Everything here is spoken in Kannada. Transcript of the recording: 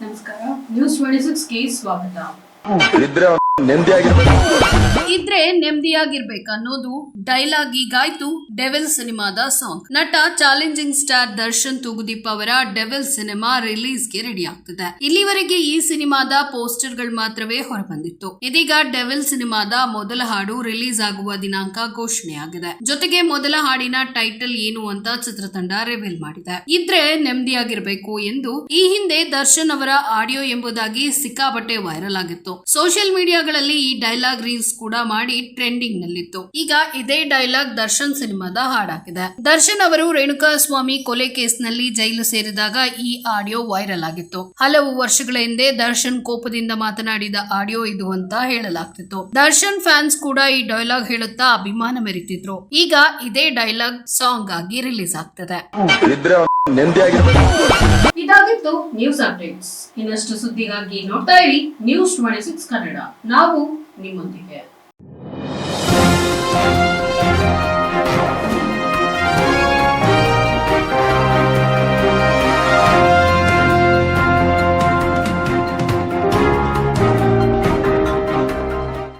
ನಮಸ್ಕಾರ. ನ್ಯೂಸ್ ಟ್ವೆಂಟಿ ಸಿಕ್ಸ್ಗೆ ಸ್ವಾಗತ ಇದ್ರೆ ನೆಮ್ಮದಿ ಆಗಿರ್ಬೇಕು. ನೆಮ್ಮದಿಯಾಗಿರ್ಬೇಕು ಅನ್ನೋದು ಡೈಲಾಗ್ ಈಗಾಯ್ತು ಡೆವಿಲ್ ಸಿನಿಮಾದ ಸಾಂಗ್ ನಟ ಚಾಲೆಂಜಿಂಗ್ ಸ್ಟಾರ್ ದರ್ಶನ್ ತೂಗುದೀಪ್ ಅವರ ಡೆವಿಲ್ ಸಿನಿಮಾ ರಿಲೀಸ್ಗೆ ರೆಡಿ ಆಗ್ತಿದೆ. ಇಲ್ಲಿವರೆಗೆ ಈ ಸಿನಿಮಾದ ಪೋಸ್ಟರ್ಗಳು ಮಾತ್ರವೇ ಹೊರಬಂದಿತ್ತು. ಇದೀಗ ಡೆವಿಲ್ ಸಿನಿಮಾದ ಮೊದಲ ಹಾಡು ರಿಲೀಸ್ ಆಗುವ ದಿನಾಂಕ ಘೋಷಣೆಯಾಗಿದೆ. ಜೊತೆಗೆ ಮೊದಲ ಹಾಡಿನ ಟೈಟಲ್ ಏನು ಅಂತ ಚಿತ್ರತಂಡ ರಿವೀಲ್ ಮಾಡಿದೆ. ಇದ್ರೆ ನೆಮ್ಮದಿಯಾಗಿರ್ಬೇಕು ಎಂದು ಈ ಹಿಂದೆ ದರ್ಶನ್ ಅವರ ಆಡಿಯೋ ಎಂಬುದಾಗಿ ಸಿಕ್ಕಾಪಟ್ಟೆ ವೈರಲ್ ಆಗಿತ್ತು. ಸೋಷಿಯಲ್ ಮೀಡಿಯಾಗಳಲ್ಲಿ ಈ ಡೈಲಾಗ್ ರೀಲ್ಸ್ ಕೂಡ ಮಾಡಿ ಟ್ರೆಂಡಿಂಗ್ ನಲ್ಲಿತ್ತು ಈಗ ಇದೇ ಡೈಲಾಗ್ ದರ್ಶನ್ ಸಿನಿಮಾದ ಹಾಡಾಗಿದೆ. ದರ್ಶನ್ ಅವರು ರೇಣುಕಾ ಸ್ವಾಮಿ ಕೊಲೆ ಕೇಸ್ನಲ್ಲಿ ಜೈಲು ಸೇರಿದಾಗ ಈ ಆಡಿಯೋ ವೈರಲ್ ಆಗಿತ್ತು. ಹಲವು ವರ್ಷಗಳ ಹಿಂದೆ ದರ್ಶನ್ ಕೋಪದಿಂದ ಮಾತನಾಡಿದ ಆಡಿಯೋ ಇದು ಅಂತ ಹೇಳಲಾಗ್ತಿತ್ತು. ದರ್ಶನ್ ಫ್ಯಾನ್ಸ್ ಕೂಡ ಈ ಡೈಲಾಗ್ ಹೇಳುತ್ತಾ ಅಭಿಮಾನ ಮೆರೀತಿದ್ರು. ಈಗ ಇದೇ ಡೈಲಾಗ್ ಸಾಂಗ್ ಆಗಿ ರಿಲೀಸ್ ಆಗ್ತದೆ. ಇದಾಗಿತ್ತು ನ್ಯೂಸ್ ಅಪ್ಡೇಟ್ಸ್ ಇನ್ನಷ್ಟು ಸುದ್ದಿಗಾಗಿ ನೋಡ್ತಾ ಇರಿ ನ್ಯೂಸ್ ಟ್ವೆಂಟಿ ಸಿಕ್ಸ್ ಕನ್ನಡ. ನಾವು ನಿಮ್ಮೊಂದಿಗೆ.